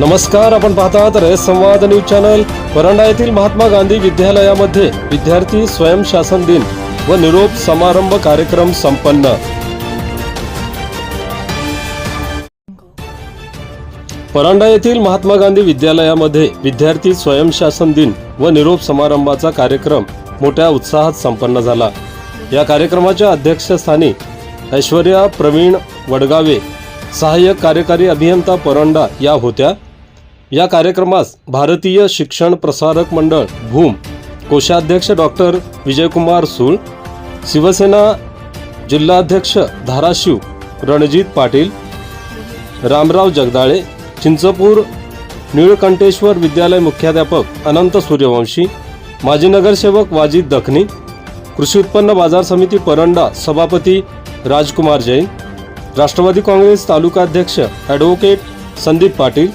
नमस्कार आपण पाहतात रयत संवाद न्यूज चॅनल. परंडा येथील महात्मा गांधी विद्यालयामध्ये विद्यार्थी स्वयंशासन दिन व निरोप समारंभ कार्यक्रम संपन्न. परांडा येथील महात्मा गांधी विद्यालयामध्ये विद्यार्थी स्वयंशासन दिन व निरोप समारंभाचा कार्यक्रम मोठ्या उत्साहात संपन्न झाला. या कार्यक्रमाच्या अध्यक्षस्थानी ऐश्वर्या प्रवीण वडगावे सहाय्यक कार्यकारी अभियंता परांडा या होत्या. या कार्यक्रमास भारतीय शिक्षण प्रसारक मंडळ भूम कोषाध्यक्ष डॉक्टर विजयकुमार सूळ शिवसेना जिल्हाध्यक्ष धाराशिव रणजित पाटील रामराव जगदाळे चिंचपूर निळकंठेश्वर विद्यालय मुख्याध्यापक अनंत सूर्यवंशी माजी नगरसेवक वाजिद दखनी कृषी उत्पन्न बाजार समिती परंडा सभापती राजकुमार जैन राष्ट्रवादी काँग्रेस तालुकाध्यक्ष ॲडव्होकेट संदीप पाटील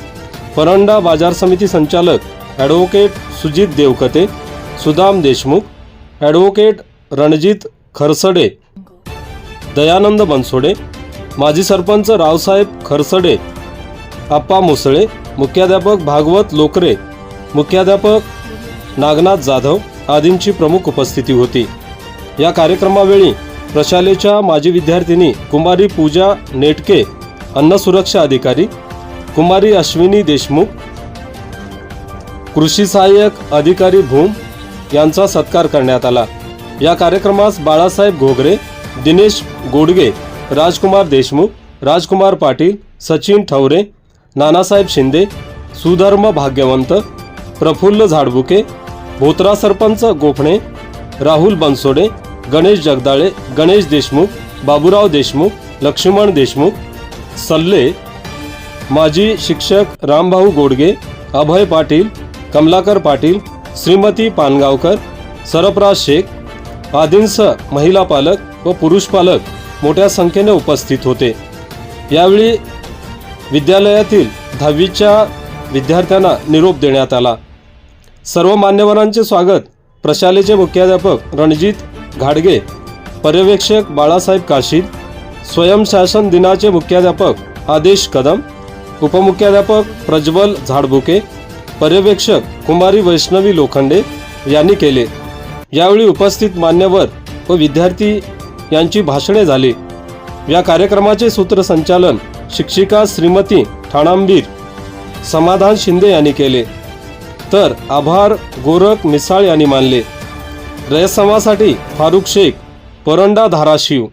परंडा बाजार समिती संचालक ॲडव्होकेट सुजित देवकते सुदाम देशमुख ॲडव्होकेट रणजित खरसडे दयानंद बनसोडे माजी सरपंच रावसाहेब खरसडे आप्पा मुसळे मुख्याध्यापक भागवत लोकरे मुख्याध्यापक नागनाथ जाधव आदींची प्रमुख उपस्थिती होती. या कार्यक्रमावेळी प्रशालेच्या माजी विद्यार्थिनी कुमारी पूजा नेटके अन्न सुरक्षा अधिकारी कुमारी अश्विनी देशमुख कृषी सहाय्यक अधिकारी भूम यांचा सत्कार करण्यात आला. या कार्यक्रमास बाळासाहेब घोगरे दिनेश गोडगे राजकुमार देशमुख राजकुमार पाटील सचिन ठवरे नानासाहेब शिंदे सुधर्म भाग्यवंत प्रफुल्ल झाडबुके भोत्रा सरपंच गोफणे राहुल बनसोडे गणेश जगदाळे गणेश देशमुख बाबूराव देशमुख लक्ष्मण देशमुख सल्ले माजी शिक्षक रामभाऊ गोडगे अभय पाटील कमलाकर पाटील श्रीमती पानगावकर सरफराज शेख आदींसह महिला पालक व पुरुष पालक मोठ्या संख्येने उपस्थित होते. यावेळी विद्यालयातील दहावीच्या विद्यार्थ्यांना निरोप देण्यात आला. सर्व मान्यवरांचे स्वागत प्रशालेचे मुख्याध्यापक रणजित घाडगे पर्यवेक्षक बाळासाहेब काशीद स्वयंशासन दिनाचे मुख्याध्यापक आदेश कदम उपमुख्याध्यापक प्रज्वल झाडबुके पर्यवेक्षक कुमारी वैष्णवी लोखंडे यांनी केले. यावेळी उपस्थित मान्यवर व विद्यार्थी यांची भाषणे झाली. या कार्यक्रमाचे सूत्रसंचालन शिक्षिका श्रीमती ठाणांबीर समाधान शिंदे यांनी केले. तर आभार गोरख मिसाळ यांनी मानले. रयसमासाठी फारुख शेख परंडा धाराशिव.